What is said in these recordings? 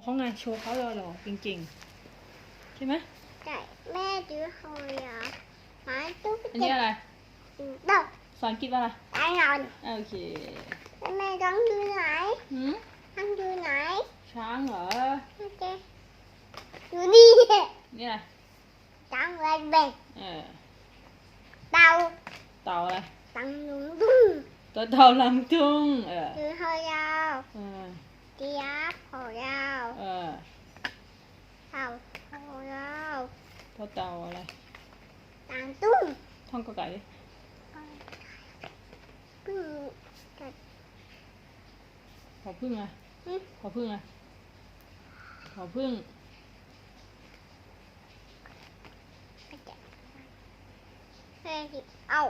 เขาไงโชว์เขาหล่อๆจริงๆ ใช่ไหมใช่แม่ดื้อเขาอย่าหาตู้ไปอันนี้อะไรดอกสอนกินว่าอะไรตายนอนโอเคแม่ต้องดูไหนหืมต้องดูไหน ช้างเหรอโอเคอยู่นี่นี่อะไรตั้งไว้เบ็ดเออเต่าเต่าอะไรตังลุงดุ้งตัวเต่าลำทุ่งเออดื้อเขายาวเออเจี๊ยบเขายาว เออ เต่าเขายาว ตัวเต่าอะไรตั้งตุ้งท่องกระไก่ดิพึ่งกัดขอพึ่งอะหึขอพึ่งอะขอพึ่งกระจัดแม่ดิเอา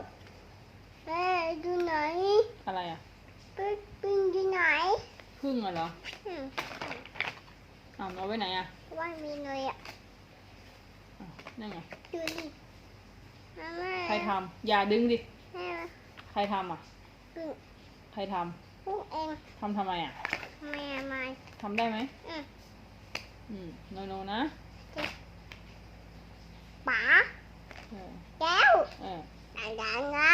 แม่ดูไหน อะไรอะพึ่งพึ่งดูไหนพึ่งอะเหรออืมอ้าวเอาไว้ไหนอะว่ามีเลยอะอ้าว นั่งไงดูดิใครทำอย่าดึงดิ ใครทำอะ ใครทำกูเองทำทำไมอะทำไมทำได้ไหมอืมโนโนนะป๋าแก้วดังดังนะ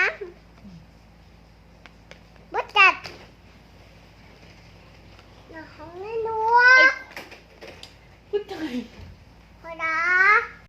บุจัดหนูไม่รู้บุจัดพอได้